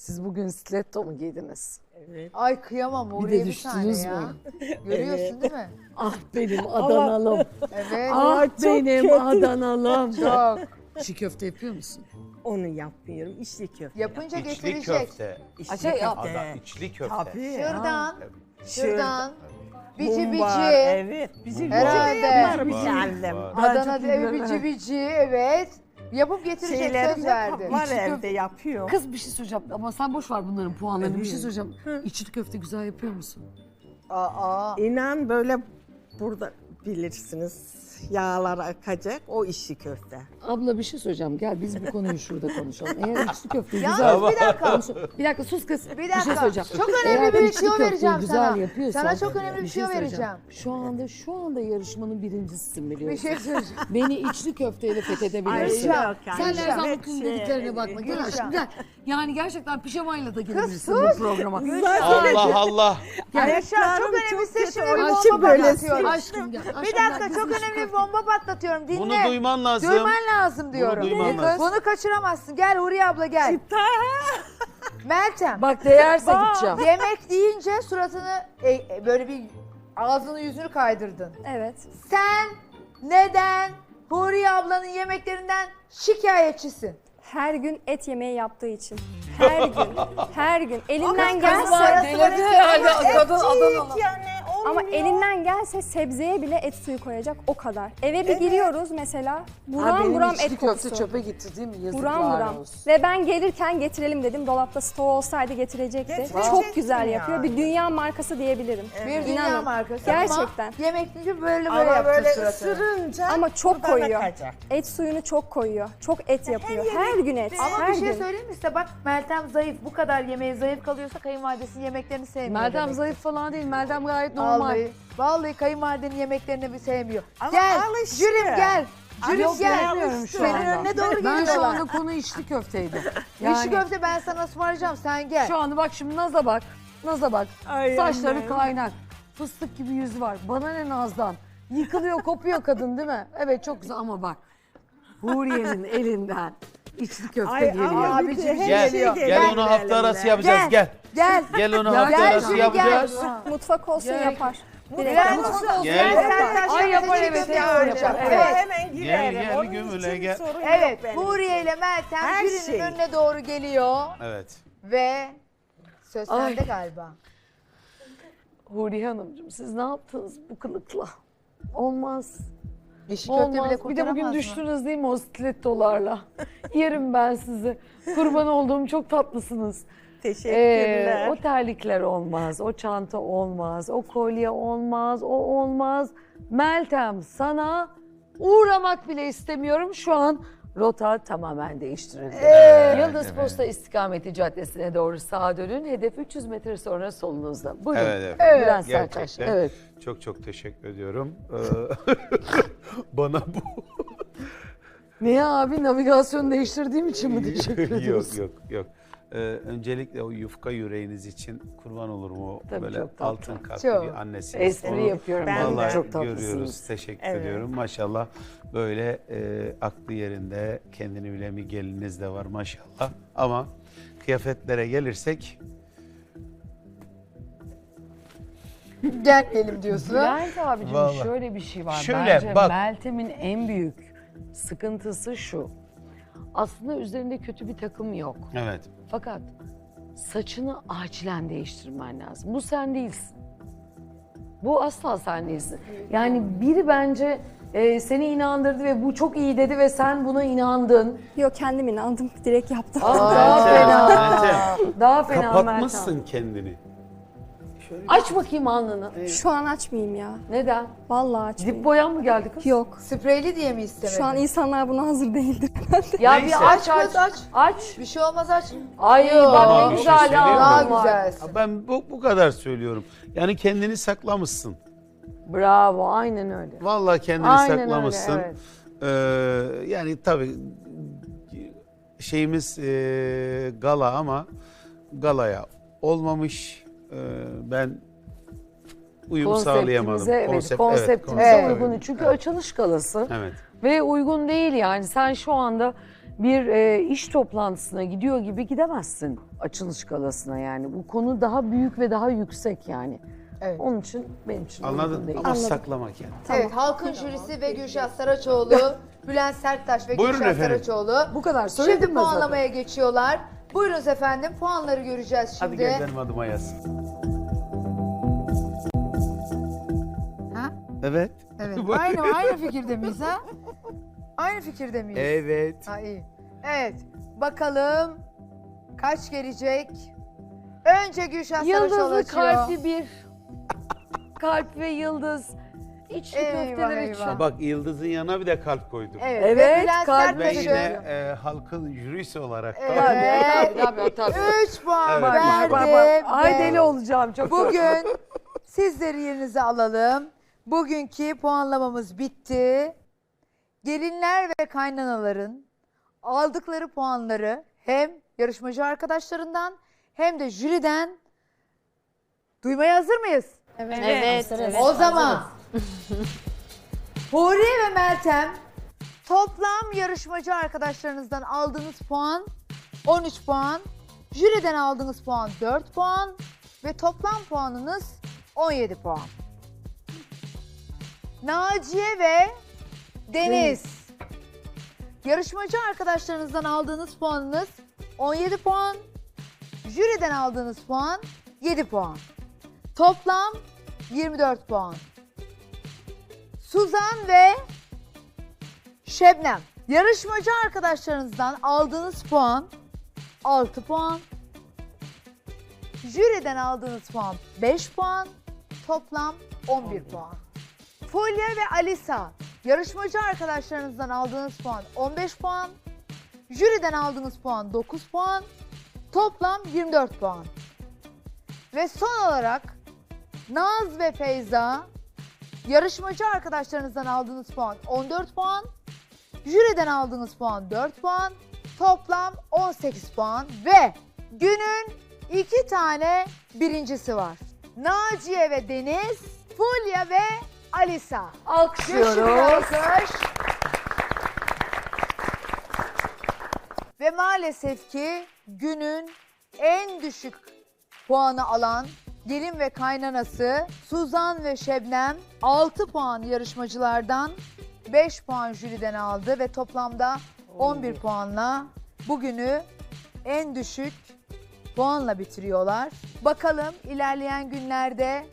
Siz bugün stiletto mu giydiniz? Ay kıyamam Bir oraya de bir, tane düştünüz ya. mü? Görüyorsun değil mi? Ah benim Adanalım. Evet. ah benim kötü. Adanalım. Çok. Çiğ köfte yapıyor musun? Onu yapmıyorum. İçli köfte. Yapınca İçli getirecek. köfte. İçli şey, köfte. Ada, içli köfte. Tabii. Şırdan, Şırdan, bici bici. Evet. Bici Herhalde. bici yaparım Var, kendim. var. Adana Acık evi bilmem, bici bici evet. Yapıp getirecek söz verdi. var İçli evde köfte. yapıyor. Kız bir şey söyleyeceğim ama sen boş ver bunların puanlarını. Bir şey söyleyeceğim. İçli köfte güzel yapıyor musun? Aa, İnan böyle burada bilirsiniz yağlar akacak o işi köfte. Abla bir şey söyleyeceğim. Gel biz bu konuyu şurada konuşalım. Eğer içli köfteyi Yalnız güzel... bir dakika. Bir dakika sus kız. Bir şey dakika. söyleyeceğim. çok önemli Eğer bir içli köfteyi vereceğim güzel sana. yapıyorsan- Sana çok önemli bir tüyo söyleyeceğim. vereceğim. Şu anda şu anda yarışmanın birincisisin Bir biliyorsun. şey söyleyeceğim. Beni içli köfteyle fethedebilirsin. Ay, yok, Sen yani. her zaman Evet, şey, dediklerine bakma. Gel Gülşah. aşkım gel. Yani gerçekten pijamayla da gelebilirsin bu programa. Allah Allah. Yaşar çok önemli bir bomba için böyle. Aşkım gel. Bir dakika gel, çok önemli bir bomba patlatıyorum. Dinle. Bunu duyman lazım. Duyman lazım diyorum. duyman Bunu, lazım. bunu kaçıramazsın. Gel Huriye abla gel. Meltem. Bak değerse gideceğim. Yemek deyince suratını e, e, böyle bir ağzını yüzünü kaydırdın. Evet. Sen neden Huriye ablanın yemeklerinden şikayetçisin? Her gün et yemeği yaptığı için. Her gün. Her gün. Elinden gelse delirdi herhalde. Kadın Adanalı. Yani ama olmuyor. elinden gelse sebzeye bile et suyu koyacak o kadar. Eve bir giriyoruz mesela. Buram benim buram içli et köfte kokusu. çöpe gitti değil mi? Yazıklar Buram buram. olsun. Ve ben gelirken getirelim dedim. Dolapta stoğu olsaydı getirecekti. Getirecektin Çok güzel yani. yapıyor. Bir dünya markası diyebilirim. Bir dünya İnanın. markası Gerçekten. ama yemek deyince böyle böyle Ama böyle suratını. ısırınca Ama çok koyuyor. akacak. Et suyunu çok koyuyor. Çok et yapıyor. Her, gün et. Ama her bir şey gün. söyleyeyim mi size? Bak Meltem zayıf. Bu kadar yemeğe zayıf kalıyorsa kayınvalidesinin yemeklerini sevmiyor. Meltem demek. zayıf falan değil. Meltem gayet normal. Vallahi, vallahi kayınvalidenin yemeklerini bir sevmiyor. Ama gel, alıştı. Jürim gel. Jürim gel. şu Senin anda. önüne doğru Ben şu anda konu içli köfteydi. Yani, köfte ben sana ısmarlayacağım sen gel. Şu anda bak şimdi Naz'a bak. Naz'a bak. Ay Saçları annem. kaynak. Fıstık gibi yüzü var. Bana ne Naz'dan. Yıkılıyor kopuyor kadın değil mi? Evet çok güzel ama bak. Huriye'nin elinden içli köfte Ay, geliyor. ama Abi, her Gel, şey gel geliyor onu hafta arası yapacağız gel. Gel. Gel onu hafta gel, arası yapacağız. Mutfak olsun Gel. yapar. Gel. yapar. Gel. Gel sen taş Ay, yapar, evet. Hemen girerim. gel, Onun gömüle, için gel. sorun yok Evet, benim. Huriye ile Meltem Her Jüri'nin şey. önüne doğru geliyor Evet. ve söz Ay. sende galiba. Huriye Hanımcığım siz ne yaptınız bu kılıkla? Olmaz. Yeşil köfte bile Olmaz. Bir de kurtaramaz bugün mı? düştünüz değil mi o stilettolarla? Yerim ben sizi. Kurban olduğum çok tatlısınız. Teşekkürler. Ee, o terlikler olmaz, o çanta olmaz, o kolye olmaz, o olmaz. Meltem sana uğramak bile istemiyorum. Şu an rota tamamen değiştirildi. Yıldız Posta İstikameti Caddesi'ne doğru sağa dönün. Hedef 300 metre sonra solunuzda. Buyurun. Evet, evet. Bülent Sertaş. Evet. Çok çok teşekkür ediyorum. Ee, Bana bu Niye abi navigasyon değiştirdiğim için mi teşekkür ediyorsun? yok yok yok. Ee, öncelikle o yufka yüreğiniz için kurban olurum o Tabii, böyle çok tatlı. altın kalpli Çok. bir annesi. Espri yapıyorum. Ben de. Vallahi çok tatlısınız. görüyoruz. Teşekkür Evet. ediyorum. Maşallah böyle e, aklı yerinde kendini bilen bir gelininiz de var maşallah. Ama kıyafetlere gelirsek Gelmeyelim diyorsun. Bülent abicim Vallahi. şöyle bir şey var. Şöyle, Bence bak. Meltem'in en büyük sıkıntısı şu. Aslında üzerinde kötü bir takım yok. evet Fakat saçını acilen değiştirmen lazım. Bu sen değilsin. Bu asla sen değilsin. Yani biri bence e, seni inandırdı ve bu çok iyi dedi ve sen buna inandın. Yok kendim inandım. Direkt yaptım. Aa, daha fena. Meltem, Daha fena Meltem. kapatmışsın kendini. Aç bakayım alnını. Şu an açmayayım ya. Neden? Vallahi açmayayım. Dip boyan mı geldi kız? Yok. Spreyli diye mi istemedin? Şu an insanlar buna hazır değildir. Ya Neyse. bir aç Aç aç. aç. Bir şey olmaz aç. Ay Yok. bak ne şey güzel? Daha alnın var. güzelsin. Ben bu, bu kadar söylüyorum. Yani kendini saklamışsın. Bravo aynen öyle. Vallahi kendini Aynen saklamışsın. öyle, evet. Ee, yani tabii şeyimiz e, gala ama galaya olmamış. Ee, ben uyum sağlayamadım. Evet, Konsept- konseptimize evet, uygun. evet. Çünkü Evet. açılış galası Evet. ve uygun değil yani. Sen şu anda bir e, iş toplantısına gidiyor gibi gidemezsin açılış galasına yani. Bu konu daha büyük ve daha yüksek yani. Evet. Onun için benim için Anladın değil. ama saklama kendini. Evet, halkın jürisi ve Gülşah Saraçoğlu, Bülent Serttaş ve Buyurun Gülşah efendim. Saraçoğlu. Bu kadar söyledim Şimdi ben zaten. puanlamaya geçiyorlar. Buyurunuz efendim, puanları göreceğiz şimdi. Hadi gel benim adıma yaz. Evet. Evet, aynı, aynı fikirde miyiz ha? Aynı fikirde miyiz? Evet. Ha, iyi. Evet, bakalım kaç gelecek? Önce Gülşah Saraçoğlu Yıldızlı açıyor. kalpli bir kalp ve yıldız. İçli Eyvah, köfteler eyvah. için. Bak yıldızın yanına bir de kalp koydum. Evet, Evet, ve Bülent kalp Ve yine e, halkın jürisi olarak da Evet. Tabii tabii tabii. 3 puan Evet. Bak, verdim. bak. Ay ve deli olacağım çok. Bugün sizleri yerinize alalım. Bugünkü puanlamamız bitti. Gelinler ve kaynanaların aldıkları puanları hem yarışmacı arkadaşlarından hem de jüriden duymaya hazır mıyız? Evet. O zaman Huriye ve Meltem toplam yarışmacı arkadaşlarınızdan aldığınız puan 13 puan, jüriden aldığınız puan 4 puan ve toplam puanınız 17 puan. Naciye ve Deniz. Yarışmacı arkadaşlarınızdan aldığınız puanınız 17 puan, jüriden aldığınız puan 7 puan. Toplam 24 puan. Suzan ve Şebnem. Yarışmacı arkadaşlarınızdan aldığınız puan 6 puan. Jüriden aldığınız puan 5 puan. Toplam 11 puan. Fulya ve Alisa. Yarışmacı arkadaşlarınızdan aldığınız puan 15 puan. Jüriden aldığınız puan 9 puan. Toplam 24 puan. Ve son olarak Naz ve Feyza yarışmacı arkadaşlarınızdan aldığınız puan 14 puan. Jüriden aldığınız puan 4 puan. Toplam 18 puan ve günün iki tane birincisi var. Naciye ve Deniz, Fulya ve Alisa. Alkışlıyoruz. alkış. Ve maalesef ki günün en düşük puanı alan gelin ve kaynanası Suzan ve Şebnem 6 puan yarışmacılardan 5 puan jüriden aldı ve toplamda 11 puanla bugünü en düşük puanla bitiriyorlar. Bakalım ilerleyen günlerde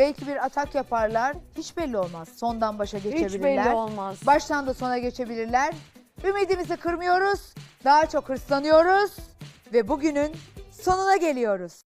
Belki bir atak yaparlar. Hiç belli olmaz. Sondan başa geçebilirler. Hiç belli olmaz. Baştan da sona geçebilirler. Ümidimizi kırmıyoruz. Daha çok hırslanıyoruz. Ve bugünün sonuna geliyoruz.